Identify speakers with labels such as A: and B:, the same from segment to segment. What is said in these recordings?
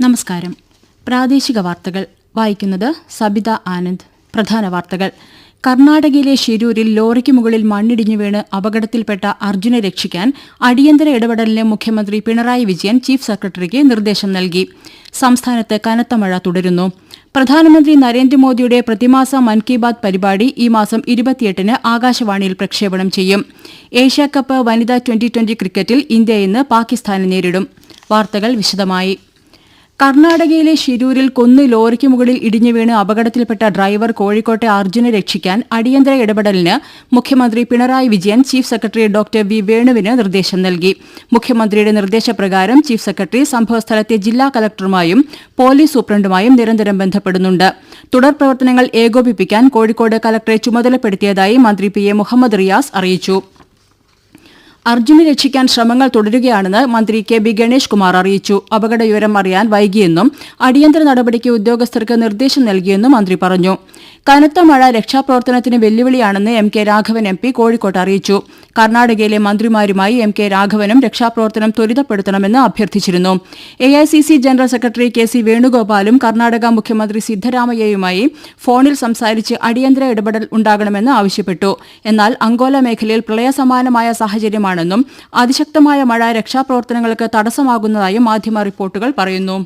A: നമസ്കാരം. പ്രാദേശിക വാർത്തകൾ. വായിക്കുന്നത് സബിത ആനന്ദ്. പ്രധാന വാർത്തകൾ. കർണാടകയിലെ ഷിരൂരിൽ ലോറിക്ക് മുകളിൽ മണ്ണിടിഞ്ഞു വീണ് അപകടത്തിൽപ്പെട്ട അർജുനെ രക്ഷിക്കാൻ അടിയന്തര ഇടപെടലിന് മുഖ്യമന്ത്രി പിണറായി വിജയൻ ചീഫ് സെക്രട്ടറിക്ക് നിർദ്ദേശം നൽകി. സംസ്ഥാനത്ത് കനത്ത മഴ തുടരുന്നു. പ്രധാനമന്ത്രി നരേന്ദ്രമോദിയുടെ പ്രതിമാസ മൻ കി ബാത് പരിപാടി ഈ മാസം ഇരുപത്തിയെട്ടിന് ആകാശവാണിയിൽ പ്രക്ഷേപണം ചെയ്യും. ഏഷ്യാകപ്പ് വനിതാ ട്വന്റി ട്വന്റി ക്രിക്കറ്റിൽ ഇന്ത്യ ഇന്ന് പാകിസ്ഥാനെ നേരിടും. വാർത്തകൾ വിശദമായി. കർണാടകയിലെ ഷിരൂരിൽ കൊന്ന് ലോറിക്ക് മുകളിൽ ഇടിഞ്ഞു വീണ് അപകടത്തിൽപ്പെട്ട ഡ്രൈവർ കോഴിക്കോട്ടെ അർജുനെ രക്ഷിക്കാൻ അടിയന്തര ഇടപെടലിന് മുഖ്യമന്ത്രി Pinarayi Vijayan chief secretary doctor V വേണുവിന് നിർദ്ദേശം നൽകി. മുഖ്യമന്ത്രിയുടെ നിർദ്ദേശപ്രകാരം ചീഫ് സെക്രട്ടറി സംഭവസ്ഥലത്തെ ജില്ലാ കലക്ടറുമായും പോലീസ് സൂപ്രണ്ടുമായും നിരന്തരം ബന്ധപ്പെടുന്നുണ്ട്. തുടർ പ്രവർത്തനങ്ങൾ ഏകോപിപ്പിക്കാൻ കോഴിക്കോട് കലക്ടറെ ചുമതലപ്പെടുത്തിയതായി മന്ത്രി പി എ മുഹമ്മദ് റിയാസ് അറിയിച്ചു. അർജുനെ രക്ഷിക്കാൻ ശ്രമങ്ങൾ തുടരുകയാണെന്ന് മന്ത്രി കെ ബി ഗണേഷ് കുമാർ അറിയിച്ചു. അപകട വിവരം അറിയാൻ വൈകിയെന്നും അടിയന്തര നടപടിക്ക് ഉദ്യോഗസ്ഥർക്ക് നിർദ്ദേശം നൽകിയെന്നും മന്ത്രി പറഞ്ഞു. കനത്ത മഴ രക്ഷാപ്രവർത്തനത്തിന് വെല്ലുവിളിയാണെന്ന് M K Raghavan M P കോഴിക്കോട്ട് അറിയിച്ചു. കർണാടകയിലെ മന്ത്രിമാരുമായി എം കെ രാഘവനും രക്ഷാപ്രവർത്തനം ത്വരിതപ്പെടുത്തണമെന്ന് അഭ്യർത്ഥിച്ചിരുന്നു. A I C C general secretary K C വേണുഗോപാലും Karnataka മുഖ്യമന്ത്രി സിദ്ധരാമയ്യയുമായി ഫോണിൽ സംസാരിച്ച് അടിയന്തര ഇടപെടൽ ഉണ്ടാകണമെന്ന് ആവശ്യപ്പെട്ടു. എന്നാൽ അങ്കോല മേഖലയിൽ പ്രളയസമാനമായ സാഹചര്യമാണെന്നും അതിശക്തമായ മഴ രക്ഷാപ്രവർത്തനങ്ങൾക്ക് തടസ്സമാകുന്നതായും മാധ്യമ റിപ്പോർട്ടുകൾ പറയുന്നു.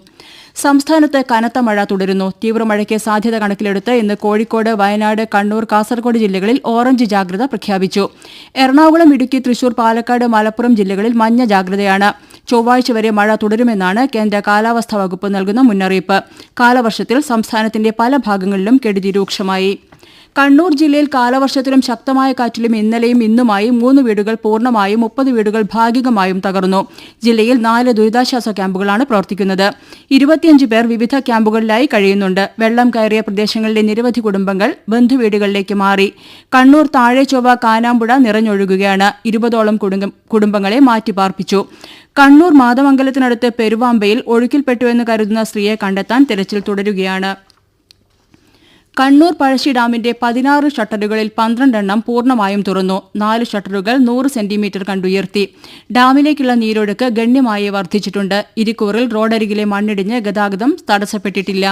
A: സംസ്ഥാനത്ത് കനത്ത മഴ തുടരുന്നു. തീവ്രമഴയ്ക്ക് സാധ്യത കണക്കിലെടുത്ത് ഇന്ന് കോഴിക്കോട് വയനാട് കണ്ണൂർ കാസർഗോഡ് ജില്ലകളിൽ ഓറഞ്ച് ജാഗ്രത പ്രഖ്യാപിച്ചു. എറണാകുളം ഇടുക്കി തൃശൂർ പാലക്കാട് മലപ്പുറം ജില്ലകളിൽ മഞ്ഞ ജാഗ്രതയാണ്. ചൊവ്വാഴ്ച വരെ മഴ തുടരുമെന്നാണ് കേന്ദ്ര കാലാവസ്ഥാ വകുപ്പ് നൽകുന്ന മുന്നറിയിപ്പ്. കാലവർഷത്തിൽ സംസ്ഥാനത്തിന്റെ പല ഭാഗങ്ങളിലും കെടുതി രൂക്ഷമായി. കണ്ണൂർ ജില്ലയിൽ കാലവർഷത്തിലും ശക്തമായ കാറ്റിലും ഇന്നലെയും ഇന്നുമായി മൂന്ന് വീടുകൾ പൂർണമായും മുപ്പത് വീടുകൾ ഭാഗികമായും തകർന്നു. ജില്ലയിൽ നാല് ദുരിതാശ്വാസ ക്യാമ്പുകളാണ് പ്രവർത്തിക്കുന്നത്. ഇരുപത്തിയഞ്ച് പേർ വിവിധ ക്യാമ്പുകളിലായി കഴിയുന്നുണ്ട്. വെള്ളം കയറിയ പ്രദേശങ്ങളിലെ നിരവധി കുടുംബങ്ങൾ ബന്ധുവീടുകളിലേക്ക് മാറി. കണ്ണൂർ താഴെ ചൊവ്വ കാനാമ്പുഴ നിറഞ്ഞൊഴുകുകയാണ്. ഇരുപതോളം കുടുംബ- കുടുംബങ്ങളെ മാറ്റിപ്പാർപ്പിച്ചു. കണ്ണൂർ മാതമംഗലത്തിനടുത്ത് പെരുവാമ്പയിൽ ഒഴുക്കിൽപ്പെട്ടുവെന്ന് കരുതുന്ന സ്ത്രീയെ കണ്ടെത്താൻ തിരച്ചിൽ തുടരുകയാണ്. കണ്ണൂർ പഴശ്ശി ഡാമിന്റെ പതിനാറ് ഷട്ടറുകളിൽ പന്ത്രണ്ടെണ്ണം പൂർണമായും തുറന്നു. നാല് ഷട്ടറുകൾ നൂറ് സെന്റിമീറ്റർ കണ്ടുയർത്തി. ഡാമിലേക്കുള്ള നീരൊഴുക്ക് ഗണ്യമായി വർദ്ധിച്ചിട്ടുണ്ട്. ഇരിക്കൂറിൽ റോഡരികിലെ മണ്ണിടിഞ്ഞ് ഗതാഗതം തടസ്സപ്പെട്ടിട്ടില്ല.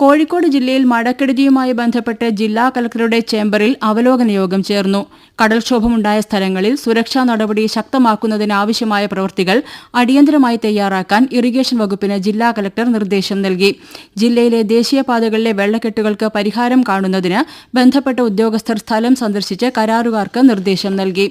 A: കോഴിക്കോട് ജില്ലയിൽ മഴക്കെടുതിയുമായി ബന്ധപ്പെട്ട് ജില്ലാ കലക്ടറുടെ ചേംബറിൽ അവലോകന യോഗം ചേർന്നു. കടൽക്ഷോഭമുണ്ടായ സ്ഥലങ്ങളിൽ സുരക്ഷാ നടപടി ശക്തമാക്കുന്നതിനാവശ്യമായ പ്രവൃത്തികൾ അടിയന്തരമായി തയ്യാറാക്കാൻ ഇറിഗേഷൻ വകുപ്പിന് ജില്ലാ കലക്ടർ നിർദ്ദേശം നൽകി. ജില്ലയിലെ ദേശീയപാതകളിലെ വെള്ളക്കെട്ടുകൾക്ക് പരിഹാരം കാണുന്നതിന് ബന്ധപ്പെട്ട ഉദ്യോഗസ്ഥർ സ്ഥലം സന്ദർശിച്ച് കരാറുകാർക്ക് നിർദ്ദേശം നൽകി.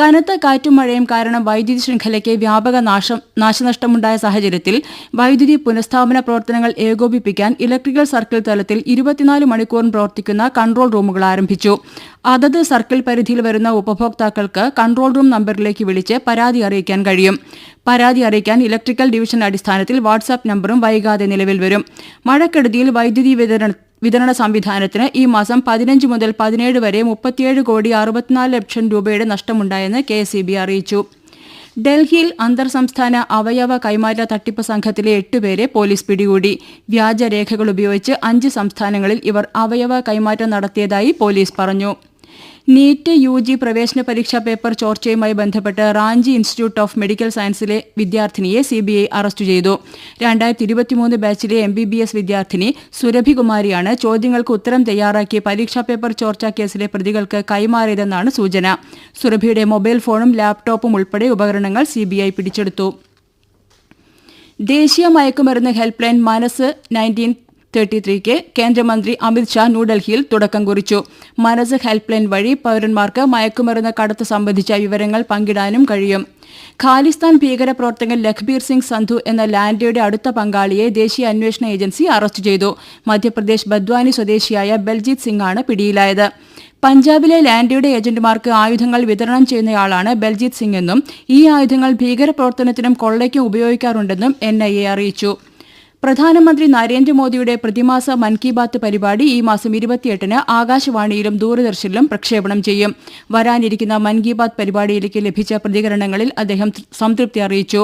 A: കനത്ത കാറ്റും മഴയും കാരണം വൈദ്യുതി ശൃംഖലയ്ക്ക് വ്യാപക നാശം നാശനഷ്ടമുണ്ടായ സാഹചര്യത്തിൽ വൈദ്യുതി പുനഃസ്ഥാപന പ്രവർത്തനങ്ങൾ ഏകോപിപ്പിക്കാൻ ഇലക്ട്രിക്കൽ സർക്കിൾ തലത്തിൽ ഇരുപത്തിനാല് മണിക്കൂറും പ്രവർത്തിക്കുന്ന കൺട്രോൾ റൂമുകൾ ആരംഭിച്ചു. അതത് സർക്കിൾ പരിധിയിൽ വരുന്ന ഉപഭോക്താക്കൾക്ക് കൺട്രോൾ റൂം നമ്പറിലേക്ക് വിളിച്ച് പരാതി അറിയിക്കാൻ കഴിയും. പരാതി അറിയിക്കാൻ ഇലക്ട്രിക്കൽ ഡിവിഷൻ അടിസ്ഥാനത്തിൽ വാട്സാപ്പ് നമ്പറും വൈകാതെ നിലവിൽ വരും. മഴക്കെടുതിയിൽ വൈദ്യുതി വിതരണ വിതരണ സംവിധാനത്തിന് ഈ മാസം പതിനഞ്ച് മുതൽ പതിനേഴ് വരെ മുപ്പത്തിയേഴ് കോടി അറുപത്തിനാല് ലക്ഷം രൂപയുടെ നഷ്ടമുണ്ടായെന്ന് കെ അറിയിച്ചു. ഡൽഹിയിൽ അന്തർ സംസ്ഥാന അവയവ കൈമാറ്റ തട്ടിപ്പ് സംഘത്തിലെ എട്ടുപേരെ പോലീസ് പിടികൂടി. വ്യാജരേഖകൾ ഉപയോഗിച്ച് അഞ്ച് സംസ്ഥാനങ്ങളിൽ ഇവർ അവയവ കൈമാറ്റം നടത്തിയതായി പോലീസ് പറഞ്ഞു. നീറ്റ് യു ജി പ്രവേശന പരീക്ഷാ പേപ്പർ ചോർച്ചയുമായി ബന്ധപ്പെട്ട് റാഞ്ചി ഇൻസ്റ്റിറ്റ്യൂട്ട് ഓഫ് മെഡിക്കൽ സയൻസിലെ വിദ്യാർത്ഥിനിയെ സി ബി ഐ അറസ്റ്റ് ചെയ്തു. രണ്ടായിരത്തി ഇരുപത്തിമൂന്ന് ബാച്ചിലെ എം ബി ബി എസ് വിദ്യാർത്ഥിനി സുരഭികുമാരിയാണ് ചോദ്യങ്ങൾക്ക് ഉത്തരം തയ്യാറാക്കി പരീക്ഷാ പേപ്പർ ചോർച്ച കേസിലെ പ്രതികൾക്ക് കൈമാറിയതെന്നാണ് സൂചന. സുരഭിയുടെ മൊബൈൽ ഫോണും ലാപ്ടോപ്പും ഉൾപ്പെടെ ഉപകരണങ്ങൾ സി ബി ഐ പിടിച്ചെടുത്തു. ദേശീയ മയക്കുമരുന്ന് help line Manas nineteen thirty ത്രീക്ക് കേന്ദ്രമന്ത്രി അമിത് ഷാ ന്യൂഡൽഹിയിൽ തുടക്കം കുറിച്ചു. മനസ് ഹെൽപ്പ് ലൈൻ വഴി പൌരന്മാർക്ക് മയക്കുമരുന്ന് കടത്ത് സംബന്ധിച്ച വിവരങ്ങൾ പങ്കിടാനും കഴിയും. ഖാലിസ്ഥാൻ ഭീകരപ്രവർത്തകൻ ലഖ്ബീർ സിംഗ് സന്ധു എന്ന ലാൻഡയുടെ അടുത്ത പങ്കാളിയെ ദേശീയ അന്വേഷണ ഏജൻസി അറസ്റ്റ് ചെയ്തു. മധ്യപ്രദേശ് ബദ്വാനി സ്വദേശിയായ ബൽജീത് ആണ് പിടിയിലായത്. പഞ്ചാബിലെ ലാൻഡയുടെ ഏജന്റുമാർക്ക് ആയുധങ്ങൾ വിതരണം ചെയ്യുന്നയാളാണ് ബൽജീത് സിംഗ് എന്നും ഈ ആയുധങ്ങൾ ഭീകരപ്രവർത്തനത്തിനും കൊള്ളയ്ക്കും ഉപയോഗിക്കാറുണ്ടെന്നും എൻ അറിയിച്ചു. പ്രധാനമന്ത്രി നരേന്ദ്രമോദിയുടെ പ്രതിമാസ മൻ കി ബാത്ത് പരിപാടി ഈ മാസം ഇരുപത്തിയെട്ടിന് ആകാശവാണിയിലും ദൂരദർശനിലും പ്രക്ഷേപണം ചെയ്യും. വരാനിരിക്കുന്ന മൻ കി ബാത്ത് പരിപാടിയിലേക്ക് ലഭിച്ച പ്രതികരണങ്ങളിൽ അദ്ദേഹം സംതൃപ്തി അറിയിച്ചു.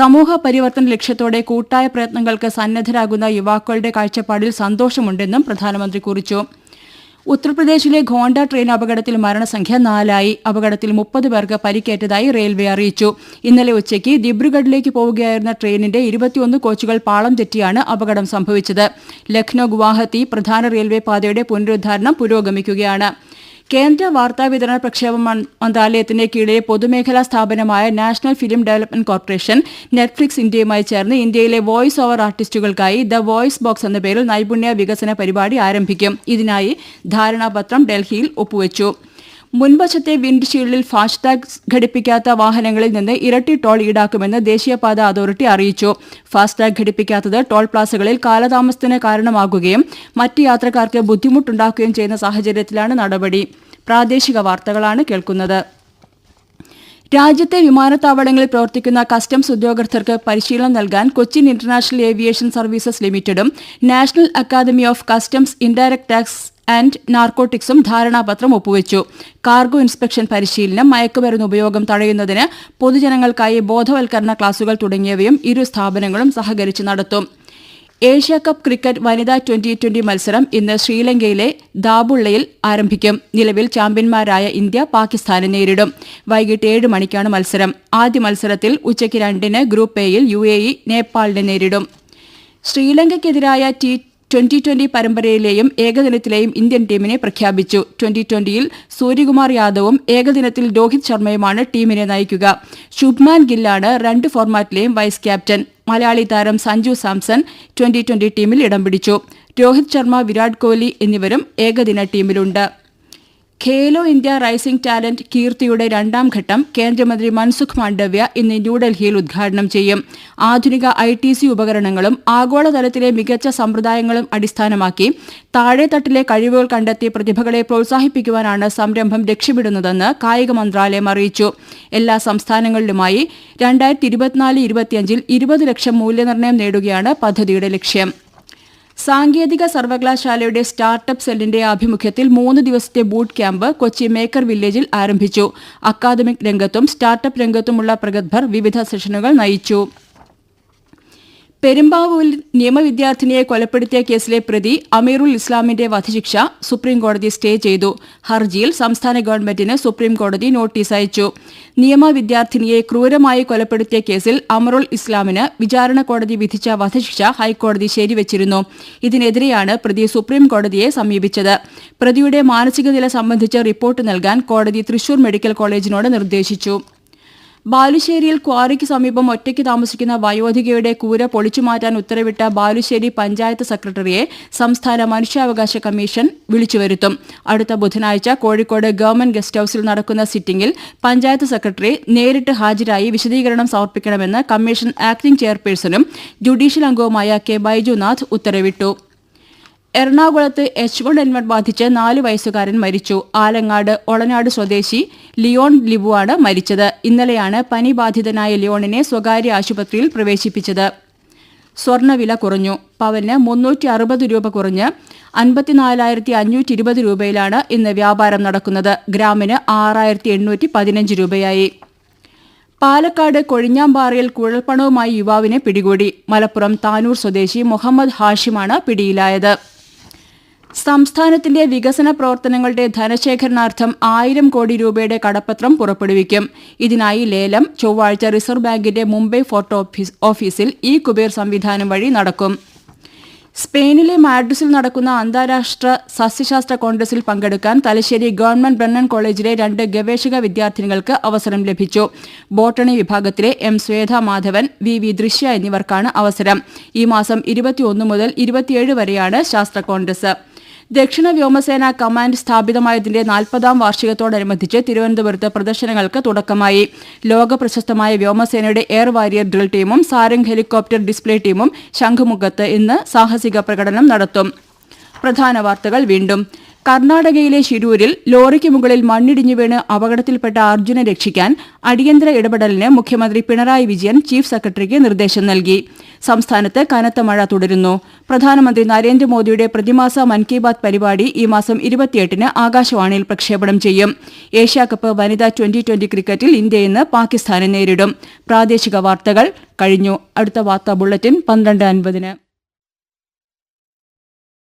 A: സമൂഹ പരിവർത്തന ലക്ഷ്യത്തോടെ കൂട്ടായ പ്രയത്നങ്ങൾക്ക് സന്നദ്ധരാകുന്ന യുവാക്കളുടെ കാഴ്ചപ്പാടിൽ സന്തോഷമുണ്ടെന്നും പ്രധാനമന്ത്രി കുറിച്ചു. ഉത്തർപ്രദേശിലെ ഖോണ്ട ട്രെയിൻ അപകടത്തിൽ മരണസംഖ്യ നാലായി. അപകടത്തിൽ മുപ്പത് പേർക്ക് പരിക്കേറ്റതായി റെയിൽവേ അറിയിച്ചു. ഇന്നലെ ഉച്ചയ്ക്ക് ദിബ്രുഗഡിലേക്ക് പോവുകയായിരുന്ന ട്രെയിനിന്റെ ഇരുപത്തിയൊന്ന് കോച്ചുകൾ പാളം തെറ്റിയാണ് അപകടം സംഭവിച്ചത്. ലക്നൌ ഗുവാഹത്തി പ്രധാന റെയിൽവേ പാതയുടെ പുനരുദ്ധാരണം പുരോഗമിക്കുകയാണ്. കേന്ദ്ര വാർത്താവിതരണ പ്രക്ഷേപ മന്ത്രാലയത്തിന്റെ കീഴിലെ പൊതുമേഖലാ സ്ഥാപനമായ National Film Development Corporation Netflix ഇന്ത്യയുമായി ചേർന്ന് ഇന്ത്യയിലെ വോയിസ് ഓവർ ആർട്ടിസ്റ്റുകൾക്കായി ദ വോയിസ് ബോക്സ് എന്ന പേരിൽ നൈപുണ്യ വികസന പരിപാടി ആരംഭിക്കും. ഇതിനായി ധാരണാപത്രം ഡൽഹിയിൽ ഒപ്പുവച്ചു. മുൻവശത്തെ വിൻഡ്ഷീൽഡിൽ ഫാസ്ടാഗ് ഘടിപ്പിക്കാത്ത വാഹനങ്ങളിൽ നിന്ന് ഇരട്ടി ടോൾ ഈടാക്കുമെന്ന് ദേശീയപാത അതോറിറ്റി അറിയിച്ചു. ഫാസ്ടാഗ് ഘടിപ്പിക്കാത്തത് ടോൾ പ്ലാസകളിൽ കാലതാമസത്തിന് കാരണമാകുകയും മറ്റ് യാത്രക്കാർക്ക് ബുദ്ധിമുട്ടുണ്ടാക്കുകയും ചെയ്യുന്ന സാഹചര്യത്തിലാണ് നടപടി. പ്രാദേശിക വാർത്തകളാണ് കേൾക്കുന്നത്. രാജ്യത്തെ വിമാനത്താവളങ്ങളിൽ പ്രവർത്തിക്കുന്ന കസ്റ്റംസ് ഉദ്യോഗസ്ഥർക്ക് പരിശീലനം നൽകാൻ Cochin international aviation services ലിമിറ്റഡും National Academy of Customs Indirect Tax and നാർക്കോട്ടിക്സും ധാരണാപത്രം ഒപ്പുവച്ചു. കാർഗോ ഇൻസ്പെക്ഷൻ പരിശീലനം മയക്കുമരുന്ന് ഉപയോഗം തടയുന്നതിന് പൊതുജനങ്ങൾക്കായി ബോധവൽക്കരണ ക്ലാസുകൾ തുടങ്ങിയവയും ഇരു സ്ഥാപനങ്ങളും സഹകരിച്ച് നടത്തും. ഏഷ്യ കപ്പ് ക്രിക്കറ്റ് വനിതാ ട്വന്റി ട്വന്റി മത്സരം ഇന്ന് ശ്രീലങ്കയിലെ ദാബുള്ളയിൽ ആരംഭിക്കും. നിലവിൽ ചാമ്പ്യന്മാരായ ഇന്ത്യ പാകിസ്ഥാനെ നേരിടും. വൈകിട്ട് ഏഴ് മണിക്കാണ് മത്സരം. ആദ്യ മത്സരത്തിൽ ഉച്ചയ്ക്ക് രണ്ടിന് ഗ്രൂപ്പ് എയിൽ യു എ ഇ നേപ്പാളിനെ നേരിടും. ശ്രീലങ്കയ്ക്കെതിരായ ടി ട്വന്റി ട്വന്റി പരമ്പരയിലെയും ഏകദിനത്തിലെയും ഇന്ത്യൻ ടീമിനെ പ്രഖ്യാപിച്ചു. ട്വന്റി ട്വന്റിയിൽ സൂര്യകുമാർ യാദവും ഏകദിനത്തിൽ രോഹിത് ശർമ്മയുമാണ് ടീമിനെ നയിക്കുക. ശുഭ്മാൻ ഗില്ലാണ് രണ്ട് ഫോർമാറ്റിലെയും വൈസ് ക്യാപ്റ്റൻ. മലയാളി താരം സഞ്ജു സാംസൺ ട്വന്റി ട്വന്റി ടീമിൽ ഇടം പിടിച്ചു. രോഹിത് ശർമ്മ വിരാട് കോഹ്ലി എന്നിവരും ഏകദിന ടീമിലുണ്ട്. ഖേലോ ഇന്ത്യ റൈസിംഗ് ടാലന്റ് കീർത്തിയുടെ രണ്ടാം ഘട്ടം കേന്ദ്രമന്ത്രി മൻസുഖ് മാണ്ഡവ്യ ഇന്ന് ന്യൂഡൽഹിയിൽ ഉദ്ഘാടനം ചെയ്യും. ആധുനിക ഐ ഉപകരണങ്ങളും ആഗോളതലത്തിലെ മികച്ച സമ്പ്രദായങ്ങളും അടിസ്ഥാനമാക്കി താഴെത്തട്ടിലെ കഴിവുകൾ കണ്ടെത്തി പ്രതിഭകളെ പ്രോത്സാഹിപ്പിക്കുവാനാണ് സംരംഭം ലക്ഷ്യമിടുന്നതെന്ന് കായിക മന്ത്രാലയം അറിയിച്ചു. എല്ലാ സംസ്ഥാനങ്ങളിലുമായി രണ്ടായിരത്തി ഇരുപത്തിനാല് ഇരുപത്തിയഞ്ചിൽ ഇരുപത് ലക്ഷം മൂല്യനിർണയം നേടുകയാണ് പദ്ധതിയുടെ ലക്ഷ്യം. സാങ്കേതിക സർവകലാശാലയുടെ സ്റ്റാർട്ടപ്പ് സെല്ലിന്റെ ആഭിമുഖ്യത്തിൽ മൂന്ന് ദിവസത്തെ ബൂട്ട് ക്യാമ്പ് കൊച്ചി മേക്കർ വില്ലേജിൽ ആരംഭിച്ചു. അക്കാദമിക് രംഗത്തും സ്റ്റാർട്ടപ്പ് രംഗത്തുമുള്ള പ്രഗത്ഭർ വിവിധ സെഷനുകൾ നയിച്ചു. പെരുമ്പാവൂരിൽ നിയമവിദ്യാർത്ഥിനിയെ കൊലപ്പെടുത്തിയ കേസിലെ പ്രതി അമീറുൽ ഇസ്ലാമിന്റെ വധശിക്ഷ സുപ്രീംകോടതി സ്റ്റേ ചെയ്തു. ഹർജിയിൽ സംസ്ഥാന ഗവൺമെന്റിന് സുപ്രീംകോടതി നോട്ടീസ് അയച്ചു. നിയമവിദ്യാർത്ഥിനിയെ ക്രൂരമായി കൊലപ്പെടുത്തിയ കേസിൽ അമറുൽ ഇസ്ലാമിന് വിചാരണ കോടതി വിധിച്ച വധശിക്ഷ ഹൈക്കോടതി ശരിവച്ചിരുന്നു. ഇതിനെതിരെയാണ് പ്രതി സുപ്രീംകോടതിയെ സമീപിച്ചത്. പ്രതിയുടെ മാനസികനില സംബന്ധിച്ച റിപ്പോർട്ട് നൽകാൻ കോടതി തൃശൂർ മെഡിക്കൽ കോളേജിനോട് നിർദ്ദേശിച്ചു. ബാലുശ്ശേരിയിൽ ക്വാറിക്ക് സമീപം ഒറ്റയ്ക്ക് താമസിക്കുന്ന വയോധികയുടെ കൂര പൊളിച്ചുമാറ്റാൻ ഉത്തരവിട്ട ബാലുശ്ശേരി പഞ്ചായത്ത് സെക്രട്ടറിയെ സംസ്ഥാന മനുഷ്യാവകാശ കമ്മീഷൻ വിളിച്ചുവരുത്തും അടുത്ത ബുധനാഴ്ച കോഴിക്കോട് ഗവൺമെന്റ് ഗസ്റ്റ് ഹൌസിൽ നടക്കുന്ന സിറ്റിംഗിൽ പഞ്ചായത്ത് സെക്രട്ടറി നേരിട്ട് ഹാജരായി വിശദീകരണം സമർപ്പിക്കണമെന്ന് കമ്മീഷൻ ആക്ടിംഗ് ചെയർപേഴ്സണും ജുഡീഷ്യൽ അംഗവുമായ കെ ബൈജുനാഥ് ഉത്തരവിട്ടു. എറണാകുളത്ത് എച്ച് വൺ എൻ വൺ ബാധിച്ച് നാല് വയസ്സുകാരൻ മരിച്ചു. ആലങ്ങാട് ഒളനാട് സ്വദേശി ലിയോൺ ലിബുവാണ് മരിച്ചത്. ഇന്നലെയാണ് പനി ബാധിതനായ ലിയോണിനെ സ്വകാര്യ ആശുപത്രിയിൽ പ്രവേശിപ്പിച്ചത്. സ്വർണവില കുറഞ്ഞു. പവന് മുന്നൂറ്റി അറുപത് രൂപ കുറഞ്ഞ് അൻപത്തിനാലായിരത്തി അഞ്ഞൂറ്റി ഇരുപത് രൂപയിലാണ് ഇന്ന് വ്യാപാരം നടക്കുന്നത്. ഗ്രാമിന് ആറായിരത്തി എണ്ണൂറ്റി പതിനഞ്ച് രൂപയായി. പാലക്കാട് കൊഴിഞ്ഞാമ്പാറയിൽ കുഴൽപ്പണവുമായി യുവാവിനെ പിടികൂടി. മലപ്പുറം താനൂർ സ്വദേശി മുഹമ്മദ് ഹാഷിമാണ് പിടിയിലായത്. സംസ്ഥാനത്തിന്റെ വികസന പ്രവർത്തനങ്ങളുടെ ധനശേഖരണാർത്ഥം ആയിരം കോടി രൂപയുടെ കടപ്പത്രം പുറപ്പെടുവിക്കും. ഇതിനായി ലേലം ചൊവ്വാഴ്ച റിസർവ് ബാങ്കിന്റെ മുംബൈ ഫോർട്ട് ഓഫീസ് ഓഫീസിൽ ഇ കുബേർ സംവിധാനം വഴി നടക്കും. സ്പെയിനിലെ മാഡ്രിസിൽ നടക്കുന്ന അന്താരാഷ്ട്ര സസ്യശാസ്ത്ര കോൺഗ്രസിൽ പങ്കെടുക്കാൻ തലശ്ശേരി ഗവൺമെന്റ് ബ്രണ്ണൻ കോളേജിലെ രണ്ട് ഗവേഷക വിദ്യാർത്ഥിനികൾക്ക് അവസരം ലഭിച്ചു. ബോട്ടണി വിഭാഗത്തിലെ M Swetha Madhavan V V Drishya എന്നിവർക്കാണ് അവസരം. ഈ മാസം ഇരുപത്തിയൊന്ന് മുതൽ ഇരുപത്തിയേഴ് വരെയാണ് ശാസ്ത്ര കോൺഗ്രസ്. ദക്ഷിണ വ്യോമസേന കമാൻഡ് സ്ഥാപിതമായതിന്റെ നാൽപ്പതാം വാർഷികത്തോടനുബന്ധിച്ച് തിരുവനന്തപുരത്ത് പ്രദർശനങ്ങൾക്ക് തുടക്കമായി. ലോക പ്രശസ്തമായ വ്യോമസേനയുടെ എയർ വാരിയർ ഡ്രിൽ ടീമും സാരംഗ് ഹെലികോപ്റ്റർ ഡിസ്പ്ലേ ടീമും ശംഖുമുഖത്ത് ഇന്ന് സാഹസിക പ്രകടനം നടത്തും. പ്രധാന വാർത്തകൾ വീണ്ടും. കർണാടകയിലെ ശിരൂരിൽ ലോറിക്ക് മുകളിൽ മണ്ണിടിഞ്ഞു വീണ് അപകടത്തിൽപ്പെട്ട അർജുനെ രക്ഷിക്കാൻ അടിയന്തര ഇടപെടലിന് മുഖ്യമന്ത്രി പിണറായി വിജയൻ ചീഫ് സെക്രട്ടറിക്ക് നിർദ്ദേശം നൽകി. സംസ്ഥാനത്ത് കനത്ത മഴ തുടരുന്നു. പ്രധാനമന്ത്രി നരേന്ദ്രമോദിയുടെ പ്രതിമാസ മൻ കി ബാത് പരിപാടി ഈ മാസം ഇരുപത്തിയെട്ടിന് ആകാശവാണിയിൽ പ്രക്ഷേപണം ചെയ്യും. ഏഷ്യാകപ്പ് വനിതാ ട്വന്റി ട്വന്റി ക്രിക്കറ്റിൽ ഇന്ത്യ ഇന്ന് പാകിസ്ഥാനെ നേരിടും. പ്രാദേശിക വാർത്തകൾ കഴിഞ്ഞു. അടുത്ത വാർത്താ ബുള്ളറ്റിൻ പന്ത്രണ്ട് അൻപതിന്.